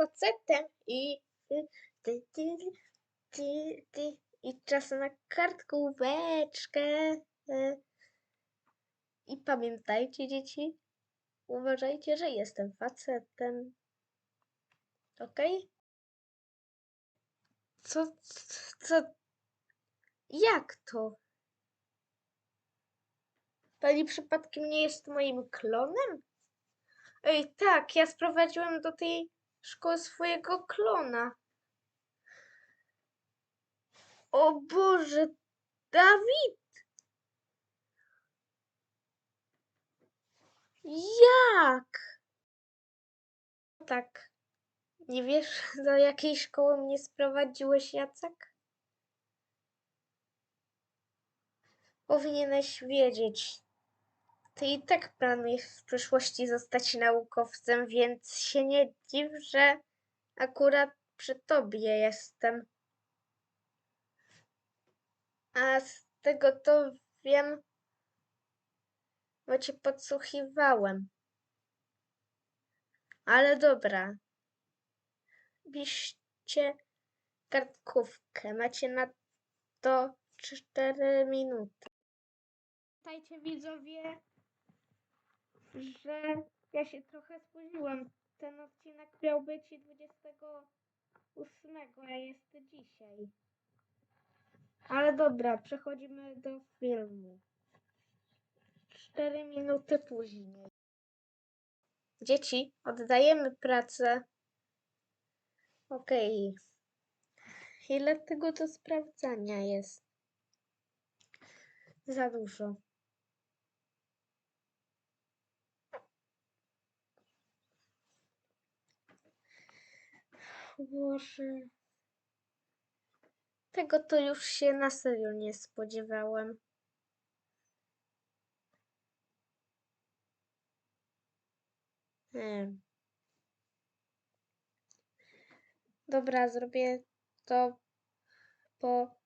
facetem i ty, ty, ty, ty, i czas na kartkóweczkę. E, I pamiętajcie, dzieci, uważajcie, że jestem facetem. Okej? Co, co, jak to? Pani przypadkiem nie jest moim klonem? Ej, tak, ja sprowadziłem do tej szkoły swojego klona. O Boże, Dawid! Jak? Tak. Nie wiesz, do jakiej szkoły mnie sprowadziłeś, Jacek? Powinieneś wiedzieć. Ty i tak planujesz w przyszłości zostać naukowcem, więc się nie dziw, że akurat przy tobie jestem. A z tego to wiem, bo cię podsłuchiwałem. Ale dobra. Piszcie kartkówkę. Macie na to 4 minuty. Pamiętajcie widzowie, że ja się trochę spóźniłam. Ten odcinek miał być 28, a jest dzisiaj. Ale dobra, przechodzimy do filmu. 4 minuty później. Dzieci, oddajemy pracę. Okej. Ile tego do sprawdzania jest? Za dużo. Boże. Tego to już się na serio nie spodziewałem. Hmm. Dobra, zrobię to po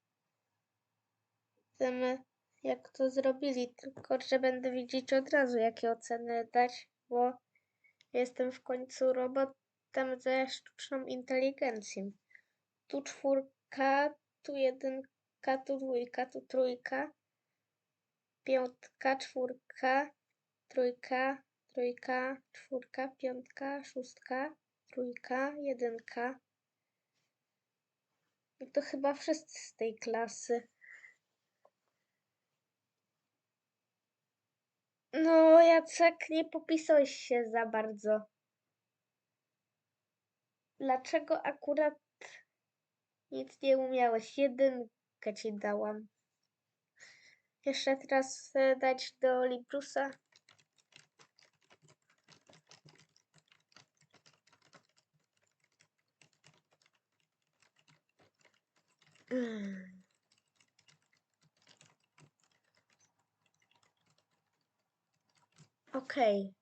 tym, jak to zrobili, tylko że będę widzieć od razu, jakie oceny dać, bo jestem w końcu robotem ze sztuczną inteligencją. Tu czwórka, tu jedynka, tu dwójka, tu trójka, piątka, czwórka, trójka, trójka, czwórka, piątka, szóstka, trójka, jedynka. I to chyba wszyscy z tej klasy. No, Jacek, nie popisałeś się za bardzo. Dlaczego akurat nic nie umiałeś? Jedynkę ci dałam. Jeszcze teraz dać do Librusa. Okej.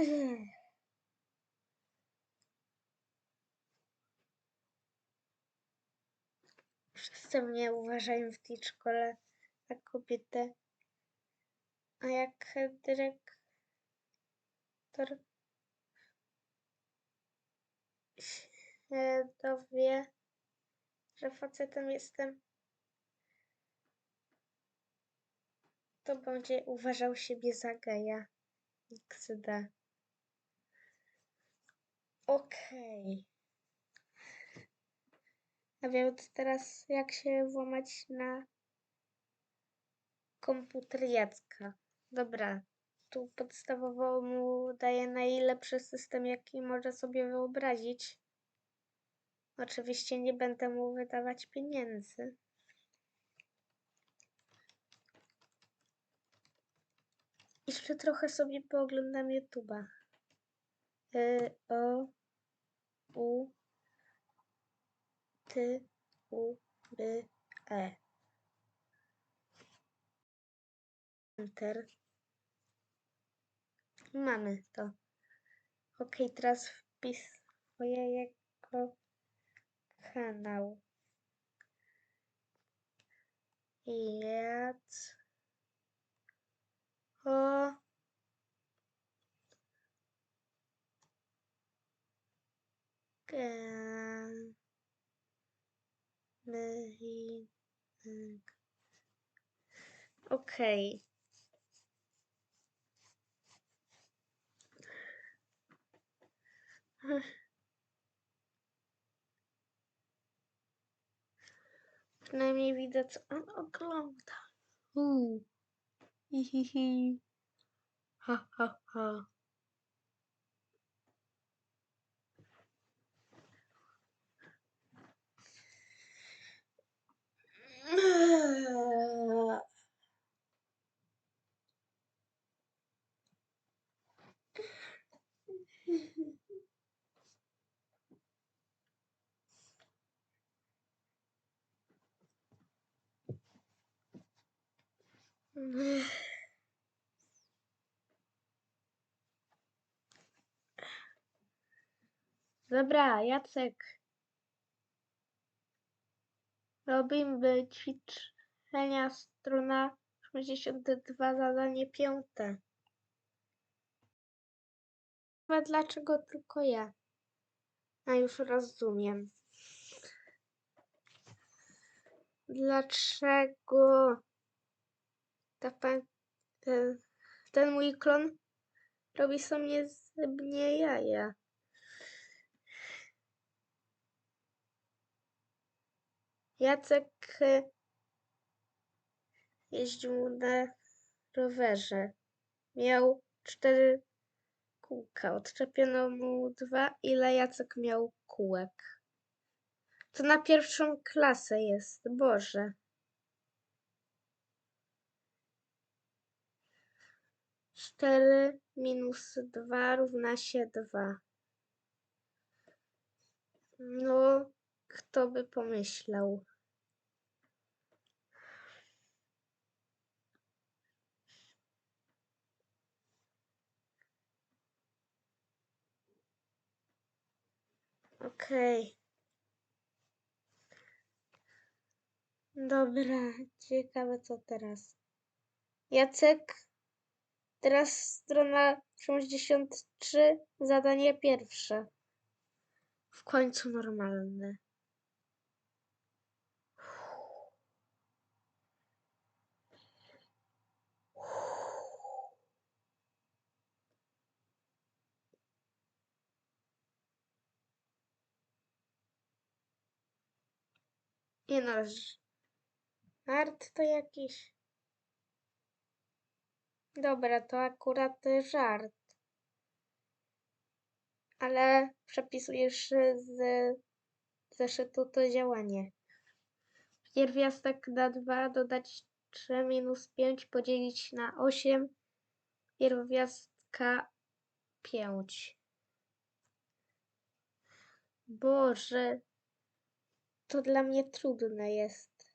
Mm. Wszyscy mnie uważają w tej szkole za kobietę. A jak dyrektor się dowie, że facetem jestem, to będzie uważał siebie za geja. XD. Okej. A więc teraz jak się włamać na komputer Jacka. Dobra, tu podstawowo mu daję najlepszy system, jaki może sobie wyobrazić. Oczywiście nie będę mu wydawać pieniędzy. Jeszcze trochę sobie pooglądam YouTube'a. Y, o, U, Ty, U, By, E. Enter. Mamy to. Ok, teraz wpis swojego kanał. Jac. i... Okej. Przynajmniej widzę, co on. Hi, hi, hi. Ha, ha, ha. Dobra, Jacek. Robimy ćwiczenia strona 62, zadanie piąte. A dlaczego tylko ja? A już rozumiem. Dlaczego ta pan, ten, ten mój klon robi sobie ze mnie jaja? Jacek e, jeździł na rowerze. Miał cztery kółka. Odczepiono mu dwa. Ile Jacek miał kółek? To na pierwszą klasę jest. Boże. Cztery minus dwa równa się dwa. No, kto by pomyślał? Okej. Dobra, ciekawe co teraz. Jacek, teraz strona 63, zadanie pierwsze. W końcu normalne. Nie no, żart to jakiś. Dobra, to akurat żart. Ale przepisujesz z zeszytu to działanie. Pierwiastek na 2 dodać 3 minus 5 podzielić na 8. Pierwiastka 5. Boże, to dla mnie trudne jest.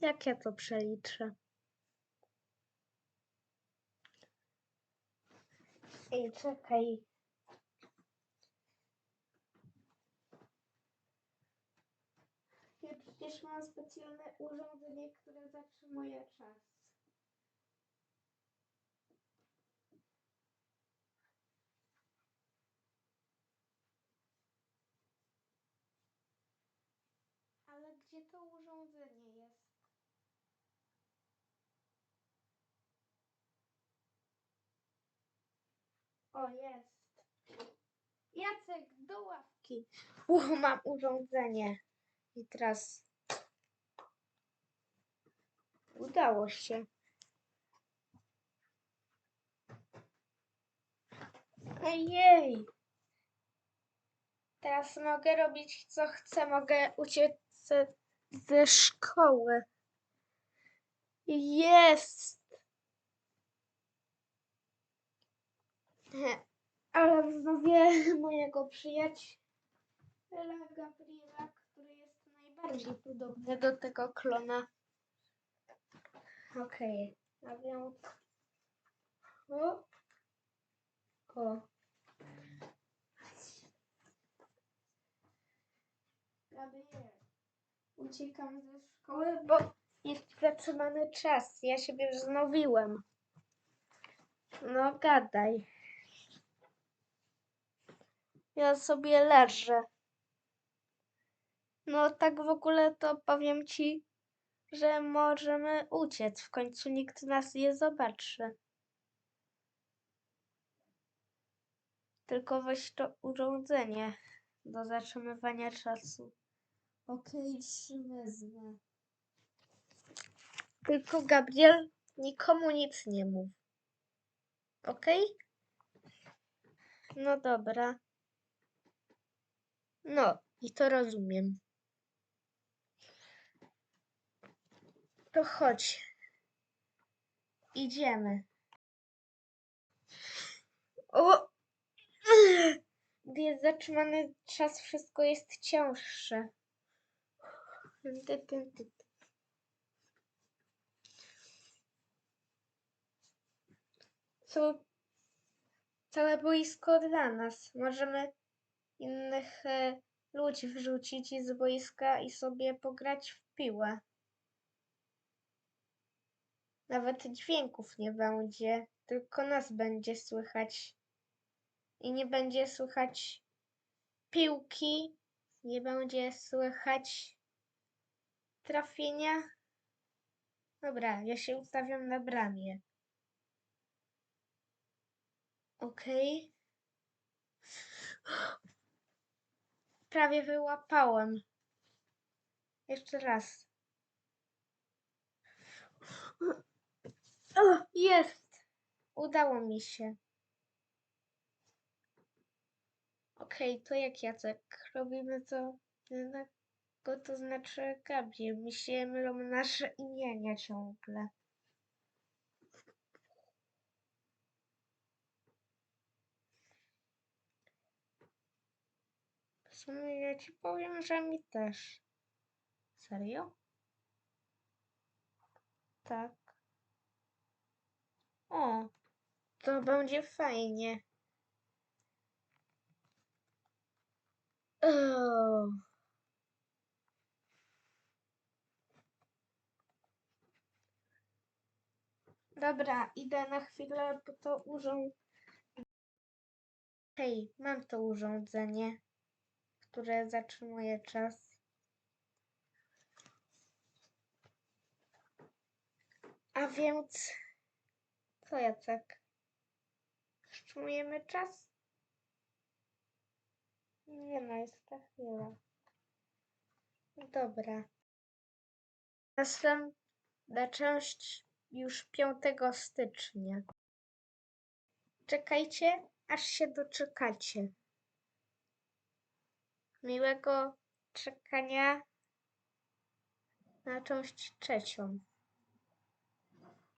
Jak ja to przeliczę? Ej, czekaj. Ja przecież mam specjalne urządzenie, które zatrzymuje czas. Ale gdzie to urządzenie jest? O, jest. Jacek, do ławki. Uch, mam urządzenie. I teraz udało się. Ejej. Teraz mogę robić co chcę. Mogę uciec ze szkoły. Jest. Ale wznowię mojego przyjaciela Gabriela, który jest najbardziej podobny do tego klona. Okej, a więc... O. O. Gabriel, uciekam ze szkoły, bo jest zatrzymany czas. Ja siebie wznowiłem. No gadaj. Ja sobie leżę. No tak w ogóle to powiem ci, że możemy uciec. W końcu nikt nas nie zobaczy. Tylko weź to urządzenie do zatrzymywania czasu. Okej, już wezmę. Tylko Gabriel, nikomu nic nie mów. Okej? No dobra. No, i to rozumiem. To chodź. Idziemy. O! Gdy jest zatrzymany czas, wszystko jest cięższe. Są całe boisko dla nas. Możemy innych e, ludzi wrzucić z boiska i sobie pograć w piłę. Nawet dźwięków nie będzie, tylko nas będzie słychać. I nie będzie słychać piłki, nie będzie słychać trafienia. Dobra, ja się ustawiam na bramie. Okej. Prawie wyłapałem. Jeszcze raz. Jest! Udało mi się. Okej, to jak Jacek? Robimy to innego, to znaczy Gabriel. Mi się mylą nasze imienia ciągle. W sumie ja ci powiem, że mi też. Serio? Tak. O, to będzie fajnie. O. Dobra, idę na chwilę po to urząd. Hej, mam to urządzenie, które zatrzymuje czas. A więc co Jacek? Wstrzymujemy czas? Nie no, jest ta chwila. Dobra. Następna część już 5 stycznia. Czekajcie, aż się doczekacie. Miłego czekania na część trzecią.